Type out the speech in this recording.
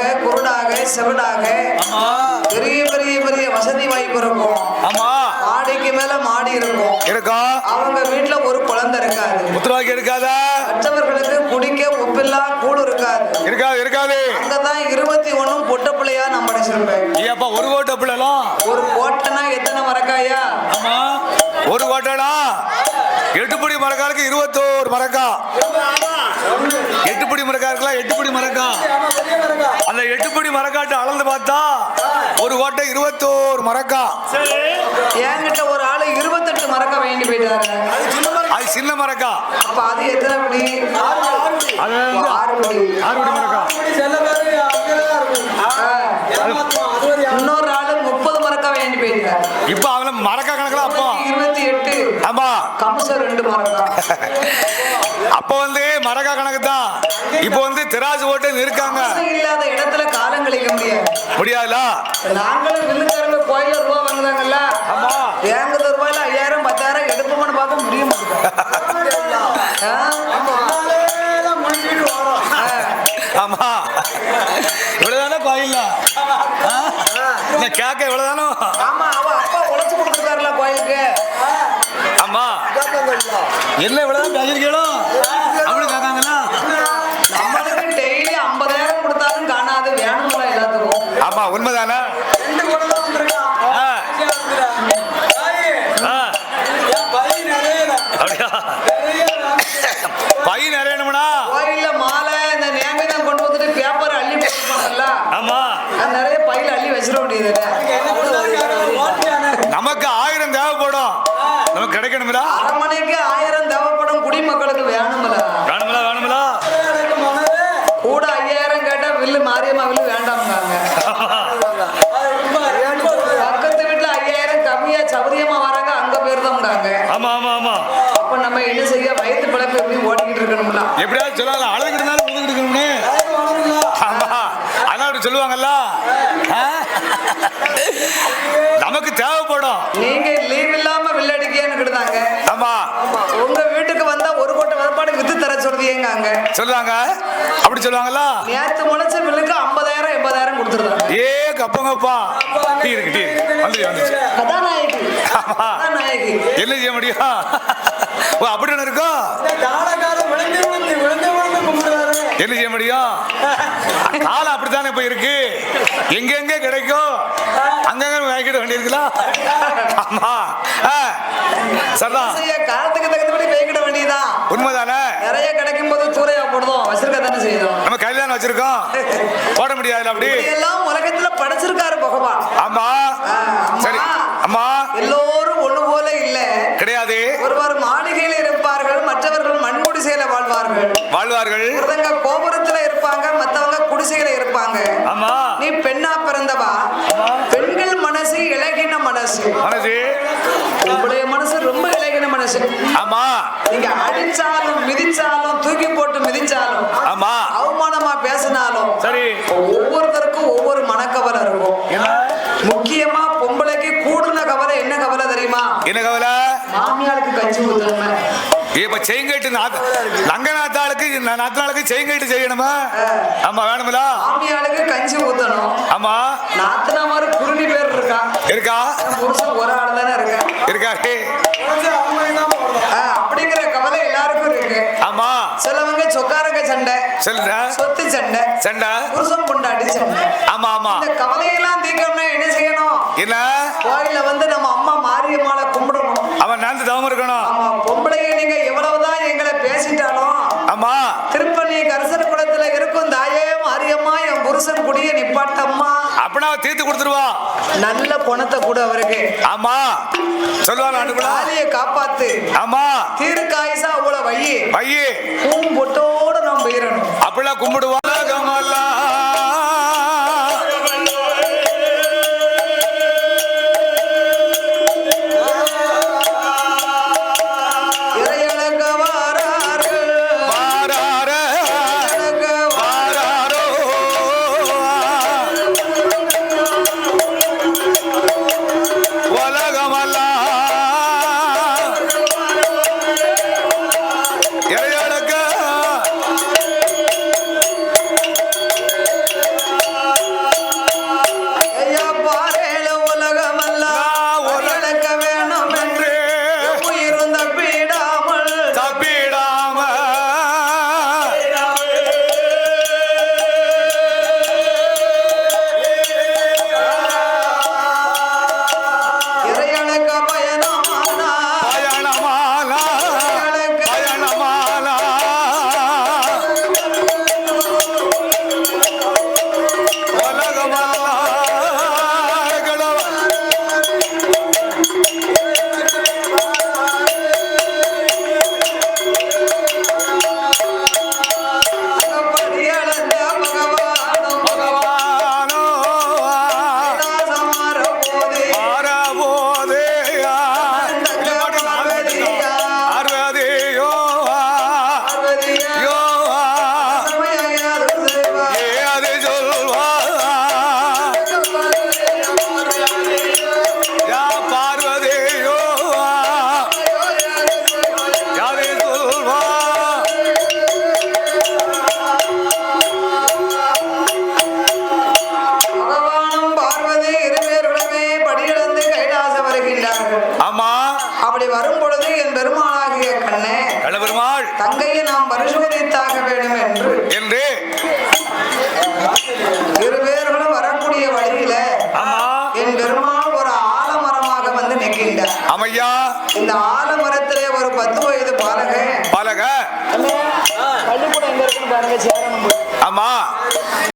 குருடாக செவிடாக. ஆமா. பெரிய பெரிய பெரிய வசதி வாய்ப்பு இருக்கும். ஆமா. மாடிக்கு மேல மாடி இருக்கும். இருக்கா? அவங்க வீட்டுல ஒரு குழந்தை இருக்காது. முத்துருவாக்கி இருக்காதா? மற்றவர்களுக்கு குடிக்க உப்பில்லா கூழ் இருக்காது. இருக்காது இருக்காது. அங்கதான் இருபத்தி ஒண்ணும் பொட்ட பிள்ளையா நான் படிச்சிருப்பேன். ஐயாப்பா ஒரு கோட்டை பிள்ளைலாம்? ஒரு கோட்டைனா எத்தனை மரக்காயா? ஆமா. ஒரு கோட்டைடா எட்டுப்படி மரக்காருக்கு இருபத்தோரு மரக்கா. எட்டுப்படி மரக்காருக்குலாம் எட்டுப்படி மரக்கா அந்த எட்டுப்படி மரக்காட்டு அளந்து பார்த்தா ஒரு கோட்டை இருபத்தோரு மரக்கா என்கிட்ட ஒரு ஆளு இருபத்தெட்டு மரக்கா வேண்டி போயிட்டாரு. அது சின்ன மரக்கா அப்ப அது எத்தனை படி அது ஆறு படி மரக்கா இன்னொரு ஆளு முப்பது மரக்கா வேண்டி போயிருக்காரு? இப்ப அவன மரக்கா கணக்குல அப்போ. இருபத்தி எட்டு. ஆமா. கம்சம் ரெண்டு மரக்கா. அப்ப வந்து மரக்கா கணக்கு தான் இப்ப வந்து திராசு போட்டு இருக்காங்க இல்லாத இடத்துல காலம் கழிக்க முடியாது. முடியாதுல? நாங்களும் வில்லுக்காரங்க கோயில ரூபா வாங்குறாங்கல்ல ஆமா. ஏங்குத ரூபாயில ஐயாயிரம் பத்தாயிரம் எடுப்போம்னு பார்க்க முடிய? ஆ. ஆமா. இவ்வளவுதானே கோயில்ல? ஆ? இந்த கேக்க இவ்வளவுதானோ? ஆமா அவ அப்பா உழைச்சு கொடுத்துருக்காருல கோயிலுக்கு. ஆமா. என்ன இவ்வளவுதான் பேசிருக்கீங்களோ அப்படி கேட்காங்களா நம்மளுக்கு டெய்லி ஐம்பதாயிரம் கொடுத்தாலும் காணாது வேணும்ல எல்லாத்துக்கும். ஆமா உண்மைதானே? ஆ, ஆ, அப்படியா? பை நிறையணும்னா? கோயில்ல மாலை இந்த நேமிதம் கொண்டு வந்துட்டு பேப்பர் அள்ளி போட்டுப்பாங்கல்ல ஆமா அது நிறைய பையில அள்ளி வச்சிட வேண்டியது நமக்கு ஆயிரம் தேவைப்படும் நமக்கு கிடைக்கணும்ல அரமனைக்கு ஆயிரம் தேவைப்படும் குடிமக்களுக்கு வேணும்ல வேணுங்களா வேணுங்களா கூட ஐயாயிரம் கேட்டா வில்லு மாரியம்மா வில்லு வேண்டாம்னாங்க பக்கத்து வீட்டுல ஐயாயிரம் கம்மியா சௌரியமா வராங்க அங்க போயிருந்தோம்னாங்க ஆமா ஆமா ஆமா. அப்ப நம்ம என்ன செய்ய வயிற்று பிழப்பு எப்படி ஓடிக்கிட்டு இருக்கணும்ல? எப்படியாவது சொல்லலாம் அழகிட்டு இருந்தாலும் முதுகிட்டு இருக்கணும்னு ஆமா. அதான் அப்படி சொல்லுவாங்கல்ல. ஆ? நமக்கு தேவைப்படும். நீங்க லீவ் இல்லாம வில்லடிக்கேன்னு கிட்டாங்க ஆமா. உங்க வீட்டுக்கு வந்தா ஒரு கோட்டை வரப்பாடு வித்து தர சொல்றீங்க. சொல்லுவாங்க அப்படி சொல்லுவாங்கல்ல. நேத்து முளைச்ச பில்லுக்கு ஐம்பதாயிரம் எண்பதாயிரம் கொடுத்துருந்தாங்க. ஏ கப்பங்கப்பா டீ இருக்கு டீ இருக்கு. வந்துச்சு வந்துச்சு என்ன செய்ய முடியும்? ஓ அப்படி ஒன்று இருக்கும் என்ன செய்ய முடியும்? காலம் அப்படித்தானே இப்ப இருக்கு எங்கெங்க கிடைக்கும்? அங்கங்க வாங்கிட வேண்டியிருக்கலாம் ஆமா. சரிதான் காலத்துக்கு தகுந்தபடி பேய்கிட வேண்டியதான் உண்மைதானே? நிறைய கிடைக்கும் போது தூரையா போடுதோம் வச்சிருக்க தானே செய்யணும் நம்ம கையில தானே வச்சிருக்கோம். போட முடியாதுல்ல அப்படி? எல்லாம் உலகத்துல படைச்சிருக்காரு பகவான். ஆமா. சரி. அம்மா எல்லோரும் ஒண்ணு போல இல்ல. கிடையாது. ஒருவர் மாளிகையில இருப்பார்கள் மற்றவர்கள் மண்குடிசையில வாழ்வார்கள். வாழ்வார்கள். ஒருத்தங்க கோபுரத்துல இருப்பாங்க மத்தவங்க குடிசையில இருப்பாங்க. ஆமா. நீ பெண்ணா பிறந்தவா? பெண்கள் மனசு இலகின மனசு. மனசு. உங்களுடைய மனசு ரொம்ப இலகின ஆமா. நீங்க அடிச்சாலும் மிதிச்சாலும் தூக்கி போட்டு மிதிச்சாலும் ஆமா. அவமானமா பேசினாலும் சரி. ஒவ்வொருத்தருக்கும் ஒவ்வொரு மனக்கவலை இருக்கும். முக்கியமா பொம்பளைக்கு கூடுன கவலை என்ன கவலை தெரியுமா? என்ன கவலை? மாமியாளுக்கு கஞ்சி ஊத்தணுமே இப்ப செங்கேட்டு நங்க நாத்தாளுக்கு செங்கேட்டு செய்யணுமா? ஆமா வேணுமில மாமியாளுக்கு கஞ்சி ஊத்தணும். ஆமா. நாத்தனாமாரு குருணி பேர் இருக்கா? இருக்கா? புருஷன் ஒரு ஆள் தானே இருக்கேன். இருக்காரு அப்படிங்கிற கவலை எல்லாருக்கும் இருக்கு ஆமா சிலவங்க சண்டை. சொல்லுடா. சொத்து சண்டை. சண்டை புருஷன் பொண்டாட்டி சண்டை. ஆமா ஆமா. இந்த கவலையெல்லாம் தீர்க்கணும்னா என்ன செய்யணும்? என்ன? கோயில்ல வந்து நம்ம அம்மா மாரியம்மாளை கும்பிடணும். அவன் நேர்ந்து தவம் இருக்கணும். ஆமா பொம்பளைங்க நீங்க எவ்வளவுதான் எங்களை பேசிட்டாலும் ஆமா. திருப்பள்ளி கரசர் குளத்துல இருக்கும் தாயே மாரியம்மா என் புருஷன் குடிய நிப்பாட்டம்மா. அப்படின்னா தீர்த்து கொடுத்துருவா. நல்ல குணத்தை கூட அவருக்கு. ஆமா. சொல்லுவாங்க தாலியை காப்பாத்து. ஆமா. தீர்க்காயுசா அவ்வளவு வையி. பையே பூம் போயிடணும் அப்படிலாம் கும்பிடுவாங்க. அப்படி வரும் பொழுது என் பெருமாளாகிய கண்ணே பெருமாள் தங்கையை நாம் பரிசோதித்தாக வேண்டும் என்று? என்று இரு பேர்களும் வரக்கூடிய வழியில என் பெருமாள் ஒரு ஆலமரமாக வந்து நிற்கின்றார். அமையா இந்த ஆலமரத்திலே ஒரு பத்து வயது பாலகன் பாலக? பள்ளிக்கூடம் எங்க இருக்குன்னு பாருங்க சேரணும் ஆமா.